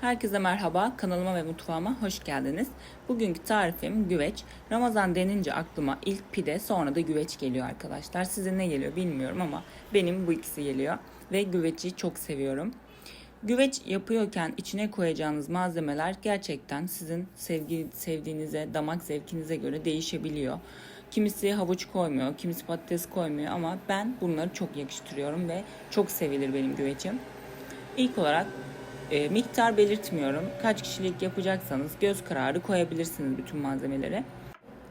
Herkese merhaba, kanalıma ve mutfağıma hoş geldiniz. Bugünkü tarifim güveç. Ramazan denince aklıma ilk pide sonra da güveç geliyor arkadaşlar. Sizin ne geliyor bilmiyorum ama benim bu ikisi geliyor. Ve güveci çok seviyorum. Güveç yapıyorken içine koyacağınız malzemeler gerçekten sizin sevgi, sevdiğinize, damak zevkinize göre değişebiliyor. Kimisi havuç koymuyor, kimisi patates koymuyor ama ben bunları çok yakıştırıyorum ve çok sevilir benim güvecim. İlk olarak e, miktar belirtmiyorum. Kaç kişilik yapacaksanız göz kararı koyabilirsiniz bütün malzemeleri.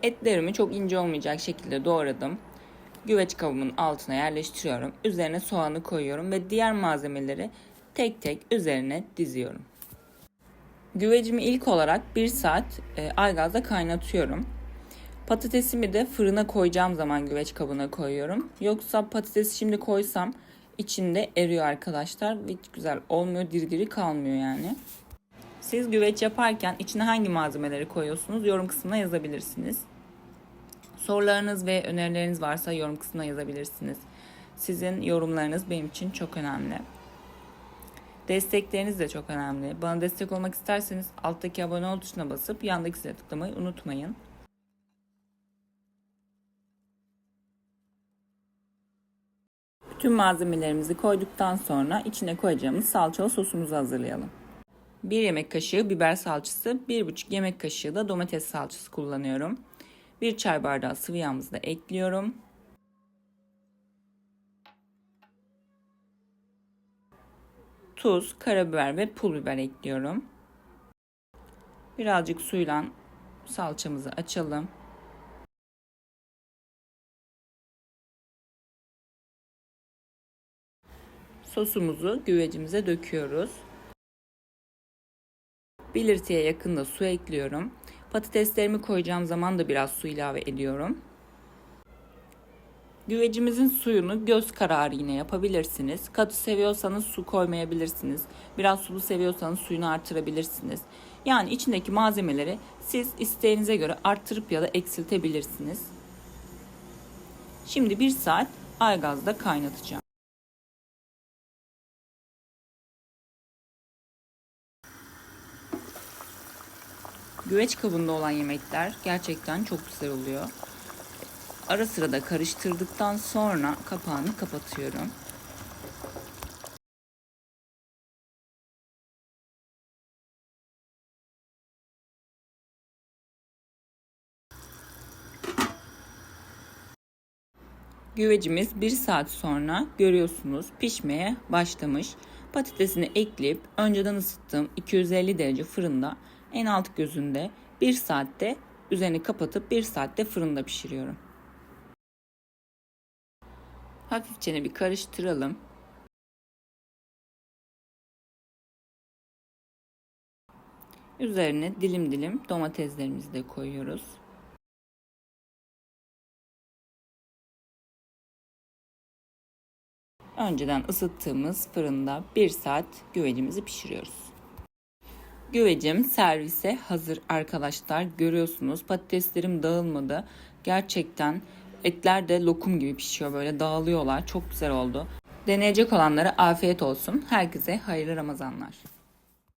Etlerimi çok ince olmayacak şekilde doğradım. Güveç kabımın altına yerleştiriyorum. Üzerine soğanı koyuyorum ve diğer malzemeleri tek tek üzerine diziyorum. Güvecimi ilk olarak 1 saat e, aygazda kaynatıyorum. Patatesimi de fırına koyacağım zaman güveç kabına koyuyorum. Yoksa patatesi şimdi koysam içinde eriyor arkadaşlar. Hiç güzel olmuyor, diri diri kalmıyor yani. Siz güveç yaparken içine hangi malzemeleri koyuyorsunuz yorum kısmına yazabilirsiniz. Sorularınız ve önerileriniz varsa yorum kısmına yazabilirsiniz. Sizin yorumlarınız benim için çok önemli. Destekleriniz de çok önemli. Bana destek olmak isterseniz alttaki abone ol tuşuna basıp yandaki zile tıklamayı unutmayın. Bütün malzemelerimizi koyduktan sonra içine koyacağımız salçalı sosumuzu hazırlayalım. 1 yemek kaşığı biber salçası, 1,5 yemek kaşığı da domates salçası kullanıyorum. 1 çay bardağı sıvı yağımızı da ekliyorum. Tuz, karabiber ve pul biber ekliyorum. Birazcık suyla salçamızı açalım. Sosumuzu güvecimize döküyoruz. 1 litreye yakında su ekliyorum. Patateslerimi koyacağım zaman da biraz su ilave ediyorum. Güvecimizin suyunu göz kararı yine yapabilirsiniz. Katı seviyorsanız su koymayabilirsiniz. Biraz sulu seviyorsanız suyunu artırabilirsiniz. Yani içindeki malzemeleri siz isteğinize göre arttırıp ya da eksiltebilirsiniz. Şimdi bir saat aygazda kaynatacağım. Güveç kabında olan yemekler gerçekten çok güzel oluyor. Ara sıra da karıştırdıktan sonra kapağını kapatıyorum. Güvecimiz 1 saat sonra görüyorsunuz pişmeye başlamış. Patatesini ekleyip önceden ısıttığım 250 derece fırında en alt gözünde 1 saatte üzerini kapatıp 1 saatte fırında pişiriyorum. Hafifçe bir karıştıralım. Üzerine dilim dilim domateslerimizi de koyuyoruz. Önceden ısıttığımız fırında 1 saat güvecimizi pişiriyoruz. Güvecim servise hazır arkadaşlar. Görüyorsunuz patateslerim dağılmadı. Gerçekten etler de lokum gibi pişiyor böyle dağılıyorlar. Çok güzel oldu. Deneyecek olanlara afiyet olsun. Herkese hayırlı Ramazanlar.